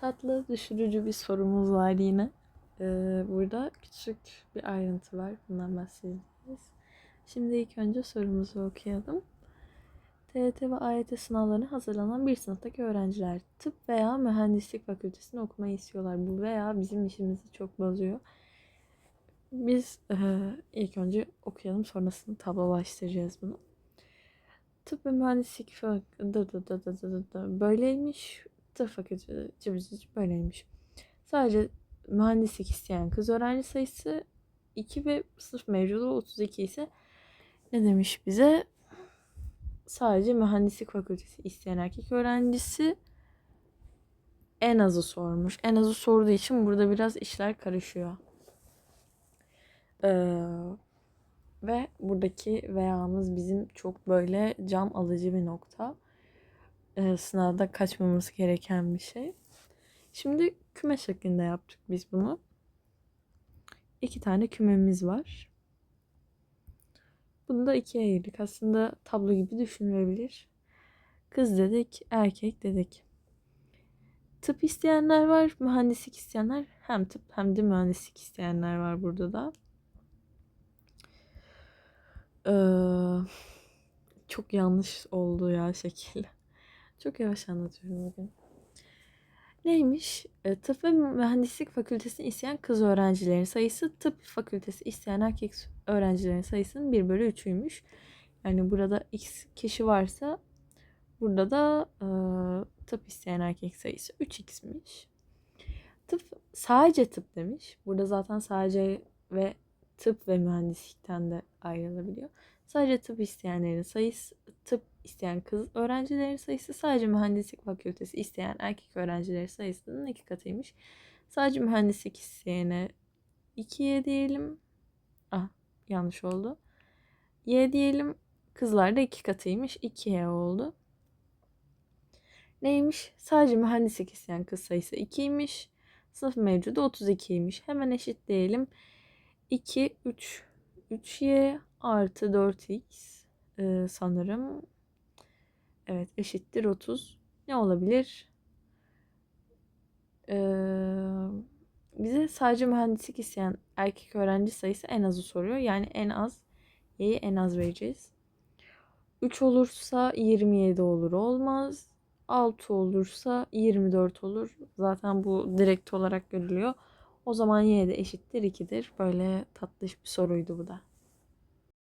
tatlı düşürücü bir sorumuz var yine. Ee, burada küçük bir ayrıntı var. Bundan bahsedeceğiz. Şimdi ilk önce sorumuzu okuyalım. TYT ve AYT sınavlarına hazırlanan bir sınıftaki öğrenciler tıp veya mühendislik fakültesini okumayı istiyorlar. Bu veya bizim işimizi çok bozuyor. Biz e, ilk önce okuyalım sonrasında tablolaştıracağız bunu. Tıp ve mühendislik fakültesi böyleymiş. Tıp fakültesi böyleymiş. Sadece mühendislik isteyen kız öğrenci sayısı 2 ve sınıf mevcudu 32 ise ne demiş bize? Sadece mühendislik fakültesi isteyen erkek öğrencisi en azı sormuş. En azı sorduğu için burada biraz işler karışıyor. Ee, ve buradaki veya'mız bizim çok böyle cam alıcı bir nokta. Ee, sınavda kaçmamız gereken bir şey. Şimdi küme şeklinde yaptık biz bunu. İki tane kümemiz var. Bunu da ikiye ayırdık. Aslında tablo gibi düşünülebilir. Kız dedik, erkek dedik. Tıp isteyenler var, mühendislik isteyenler. Hem tıp hem de mühendislik isteyenler var burada da. Ee, çok yanlış oldu ya şekil. Çok yavaş anlatıyorum bugün. Neymiş? E, tıp ve mühendislik fakültesini isteyen kız öğrencilerin sayısı tıp fakültesi isteyen erkek öğrencilerin sayısının 1 bölü 3'üymüş. Yani burada x kişi varsa burada da e, tıp isteyen erkek sayısı 3x'miş. Tıp sadece tıp demiş. Burada zaten sadece ve tıp ve mühendislikten de ayrılabiliyor. Sadece tıp isteyenlerin sayısı, isteyen kız öğrencilerin sayısı sadece mühendislik fakültesi isteyen erkek öğrencilerin sayısının iki katıymış. Sadece mühendislik isteyene 2'ye diyelim. Ah yanlış oldu. Y diyelim. Kızlarda iki katıymış. 2'ye oldu. Neymiş? Sadece mühendislik isteyen kız sayısı 2'ymiş. Sınıf mevcudu 32'ymiş. Hemen eşitleyelim. 2, 3, 3y artı 4x ee, sanırım. Evet eşittir 30. Ne olabilir? Ee, bize sadece mühendislik isteyen erkek öğrenci sayısı en azı soruyor. Yani en az y'yi en az vereceğiz. 3 olursa 27 olur olmaz. 6 olursa 24 olur. Zaten bu direkt olarak görülüyor. O zaman y de eşittir 2'dir. Böyle tatlış bir soruydu bu da.